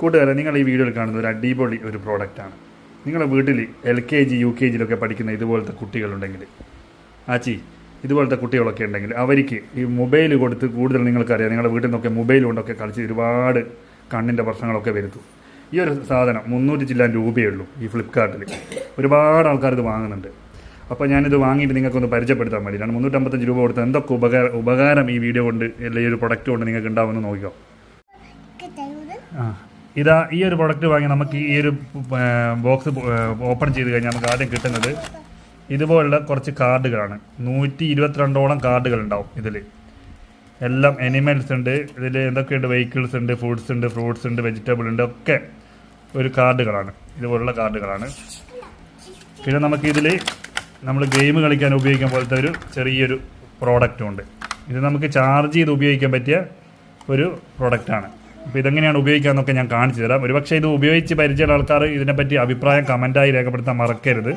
കൂട്ടുകാരെ നിങ്ങൾ ഈ വീഡിയോയിൽ കാണുന്ന ഒരു അടിപൊളി ഒരു പ്രോഡക്റ്റാണ് നിങ്ങളുടെ വീട്ടിൽ L K G U K ജിയിലൊക്കെ പഠിക്കുന്ന ഇതുപോലത്തെ കുട്ടികളുണ്ടെങ്കിൽ ആച്ചി ഇതുപോലത്തെ കുട്ടികളൊക്കെ ഉണ്ടെങ്കിൽ അവർക്ക് ഈ മൊബൈൽ കൊടുത്ത് കൂടുതൽ നിങ്ങൾക്കറിയാം. നിങ്ങളുടെ വീട്ടിൽ നിന്നൊക്കെ മൊബൈൽ കൊണ്ടൊക്കെ കളിച്ച് ഒരുപാട് കണ്ണിന്റെ പ്രശ്നങ്ങളൊക്കെ വരുത്തും. ഈ ഒരു സാധനം മുന്നൂറ്റി ചില്ലാൻ രൂപയേ ഉള്ളൂ ഈ ഫ്ലിപ്പ്കാർട്ടിൽ ഒരുപാട് ആൾക്കാർ ഇത് വാങ്ങുന്നുണ്ട്. അപ്പോൾ ഞാനിത് വാങ്ങിയിട്ട് നിങ്ങൾക്കൊന്ന് പരിചയപ്പെടുത്താൻ വേണ്ടി ഞാൻ മുന്നൂറ്റമ്പത്തഞ്ച് രൂപ കൊടുത്ത് എന്തൊക്കെ ഉപകാരം ഉപകാരം ഈ വീഡിയോ കൊണ്ട് അല്ലെങ്കിൽ ഈ ഒരു പ്രൊഡക്റ്റ് കൊണ്ട് നിങ്ങൾക്ക് ഉണ്ടാവുമെന്ന് നോക്കിയോ ആ. ഇതാ ഈ ഒരു പ്രൊഡക്റ്റ് വാങ്ങി നമുക്ക് ഈ ഒരു ബോക്സ് ഓപ്പൺ ചെയ്ത് കഴിഞ്ഞാൽ നമുക്ക് ആദ്യം കിട്ടുന്നത് ഇതുപോലുള്ള കുറച്ച് കാർഡുകളാണ്. നൂറ്റി ഇരുപത്തിരണ്ടോളം കാർഡുകൾ ഉണ്ടാവും ഇതിൽ എല്ലാം എനിമൽസ് ഉണ്ട് ഇതിൽ എന്തൊക്കെയുണ്ട്? വെഹിക്കിൾസ് ഉണ്ട് ഫുഡ്സ് ഉണ്ട് ഫ്രൂട്ട്സ് ഉണ്ട് വെജിറ്റബിൾ ഉണ്ട് ഒക്കെ ഒരു കാർഡുകളാണ്. ഇതുപോലുള്ള കാർഡുകളാണ്. പിന്നെ നമുക്ക് ഇതിൽ നമ്മൾ ഗെയിം കളിക്കാൻ ഉപയോഗിക്കാൻ പോലത്തെ ഒരു ചെറിയൊരു പ്രോഡക്റ്റും ഉണ്ട്. ഇത് നമുക്ക് ചാർജ് ചെയ്ത് ഉപയോഗിക്കാൻ പറ്റിയ ഒരു പ്രോഡക്റ്റാണ് അപ്പോൾ ഇതെങ്ങനെയാണ് ഉപയോഗിക്കാമെന്നൊക്കെ ഞാൻ കാണിച്ചു തരാം. ഒരുപക്ഷെ ഇത് ഉപയോഗിച്ച് പരിചയമുള്ള ആൾക്കാർ ഇതിനെപ്പറ്റി അഭിപ്രായം കമന്റായി രേഖപ്പെടുത്താൻ മറക്കരുത്.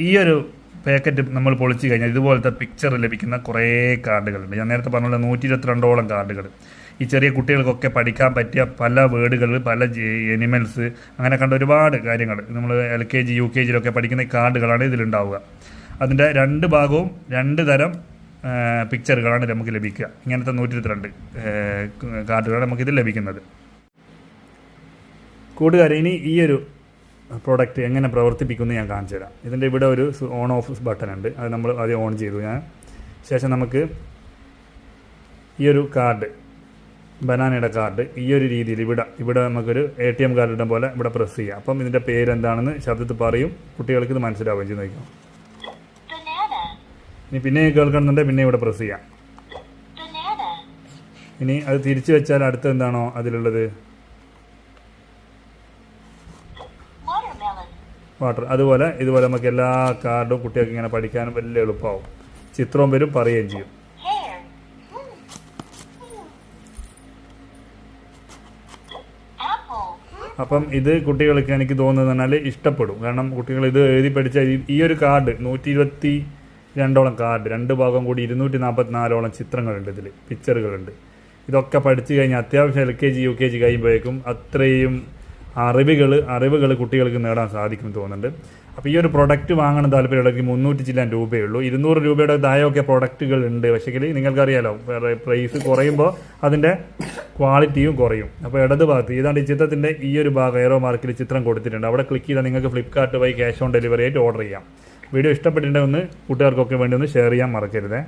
ഈ ഒരു പാക്കറ്റ് നമ്മൾ പൊളിച്ച് കഴിഞ്ഞാൽ ഇതുപോലത്തെ പിക്ചർ ലഭിക്കുന്ന കുറേ കാർഡുകളുണ്ട് ഞാൻ നേരത്തെ പറഞ്ഞ നൂറ്റി ഇരുപത്തിരണ്ടോളം കാർഡുകൾ ഈ ചെറിയ കുട്ടികൾക്കൊക്കെ പഠിക്കാൻ പറ്റിയ പല വേർഡുകൾ പല എനിമൽസ് അങ്ങനെ കണ്ട ഒരുപാട് കാര്യങ്ങൾ. നമ്മൾ L K G U K ജിയിലൊക്കെ പഠിക്കുന്ന കാർഡുകളാണ് ഇതിലുണ്ടാവുക. അതിന്റെ രണ്ട് ഭാഗവും രണ്ട് തരം പിക്ചറുകളാണ് നമുക്ക് ലഭിക്കുക. ഇങ്ങനത്തെ നൂറ്റി ഇരുപത്തിരണ്ട് കാർഡുകളാണ് നമുക്കിത് ലഭിക്കുന്നത്. കൂട്ടുകാരെ ഇനി ഈ ഒരു പ്രോഡക്റ്റ് എങ്ങനെ പ്രവർത്തിപ്പിക്കുമെന്ന് ഞാൻ കാണിച്ചു തരാം. ഇതിന്റെ ഇവിടെ ഒരു ഓൺ ഓഫ് ബട്ടൺ ഉണ്ട്. അത് നമ്മൾ ആദ്യം ഓൺ ചെയ്തു. ഞാൻ ശേഷം നമുക്ക് ഈ ഒരു കാർഡ് ബനാനയുടെ കാർഡ് ഈ ഒരു രീതിയിൽ ഇവിടെ ഇവിടെ നമുക്കൊരു എ ടി എം കാർഡ് പോലെ ഇവിടെ പ്രസ് ചെയ്യാം. അപ്പം ഇതിന്റെ പേരെന്താണെന്ന് ശബ്ദത്തിൽ പറയും. കുട്ടികൾക്ക് ഇത് മനസ്സിലാവുകയും ചെയ്ത് നോക്കാം ഇനി പിന്നെ കേൾക്കണമെന്നുണ്ടെങ്കിൽ പിന്നെ ഇവിടെ പ്രസ് ചെയ്യാം. ഇനി അത് തിരിച്ചു വെച്ചാൽ അടുത്ത എന്താണോ അതിലുള്ളത്? വാട്ടർ അതുപോലെ ഇതുപോലെ നമുക്ക് എല്ലാ കാർഡും കുട്ടികൾക്ക് ഇങ്ങനെ പഠിക്കാനും വലിയ എളുപ്പമാവും. ചിത്രവും വരും പറയുകയും ചെയ്യും. അപ്പം ഇത് കുട്ടികൾക്ക് എനിക്ക് തോന്നുന്നത് പറഞ്ഞാൽ ഇഷ്ടപ്പെടും. കാരണം കുട്ടികൾ ഇത് എഴുതി പഠിച്ച ഈ- ഈ ഒരു കാർഡ് നൂറ്റി ഇരുപത്തി രണ്ടോളം കാർഡ് രണ്ട് ഭാഗം കൂടി ഇരുന്നൂറ്റി നാൽപ്പത്തിനാലോളം ചിത്രങ്ങളുണ്ട് ഇതിൽ പിക്ചറുകളുണ്ട്. ഇതൊക്കെ പഠിച്ചു കഴിഞ്ഞാൽ അത്യാവശ്യം L K G U K G കഴിയുമ്പോഴേക്കും അത്രയും അറിവുകൾ അറിവുകൾ കുട്ടികൾക്ക് നേടാൻ സാധിക്കും തോന്നുന്നുണ്ട്. അപ്പോൾ ഈ ഒരു പ്രൊഡക്റ്റ് വാങ്ങണം താല്പര്യമുള്ളവർക്ക് മുന്നൂറ്റി ചില്ലാൻ രൂപയേ ഉള്ളൂ ഇരുന്നൂറ് രൂപയുടെ താഴെയൊക്കെ പ്രൊഡക്റ്റുകൾ ഉണ്ട്. പക്ഷേ നിങ്ങൾക്കറിയാലോ പ്രൈസ് കുറയുമ്പോൾ അതിന്റെ ക്വാളിറ്റിയും കുറയും. അപ്പോൾ ഇടത് ഭാഗത്ത് ഏതാണ്ട് ഈ ചിത്രത്തിന്റെ ഈ ഒരു ഭാഗം എയറോ മാർക്കിൽ ചിത്രം കൊടുത്തിട്ടുണ്ട്. അവിടെ ക്ലിക്ക് ചെയ്താൽ നിങ്ങൾക്ക് ഫ്ലിപ്കാർട്ട് വഴി ക്യാഷ് ഓൺ ഡെലിവറി ആയിട്ട് ഓർഡർ ചെയ്യാം. വീഡിയോ ഇഷ്ടപ്പെട്ടിട്ടുണ്ടെങ്കിൽ ഒന്ന് കൂട്ടുകാർക്കൊക്കെ വേണ്ടി ഒന്ന് ഷെയർ ചെയ്യാൻ മറക്കരുതേ.